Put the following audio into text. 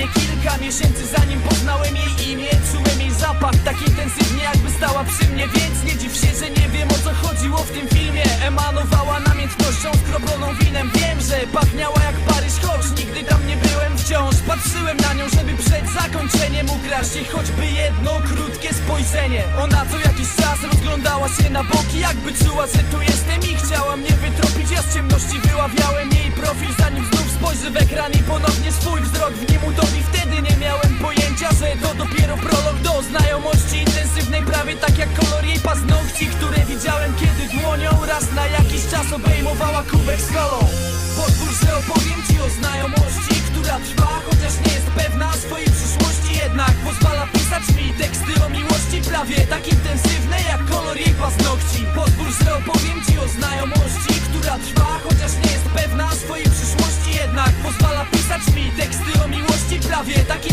mnie kilka miesięcy zanim poznałem jej imię. Czułem jej zapach tak intensywnie jakby stała przy mnie. Więc nie dziw się, że nie wiem o co chodziło w tym filmie. Emanowała namiętnością skroploną winem. Wiem, że pachniała jak Paryż, choć nigdy tam nie byłem. Wciąż Patrzyłem na nią, żeby przed zakończeniem ukraść jej choćby jedno krótkie spojrzenie. Ona co jakiś czas rozglądała się na boki Jakby czuła, że tu jestem i chciała mnie wytropić. Ja z ciemności wyławiałem jej w ekran i ponownie swój wzrok w nim utopi Wtedy nie miałem pojęcia, że to dopiero prolog do znajomości intensywnej Prawie tak jak kolor jej paznokci, które widziałem kiedy dłonią Raz na jakiś czas obejmowała kubek z kolą. Pozwól, że opowiem ci o znajomości, która trwa Chociaż nie jest pewna swojej przyszłości Jednak pozwala pisać mi teksty o miłości Prawie tak intensywne jak kolor jej paznokci. Pozwól, że opowiem ci o znajomości, która trwa Chociaż nie jest pewna swojej przyszłości Jednak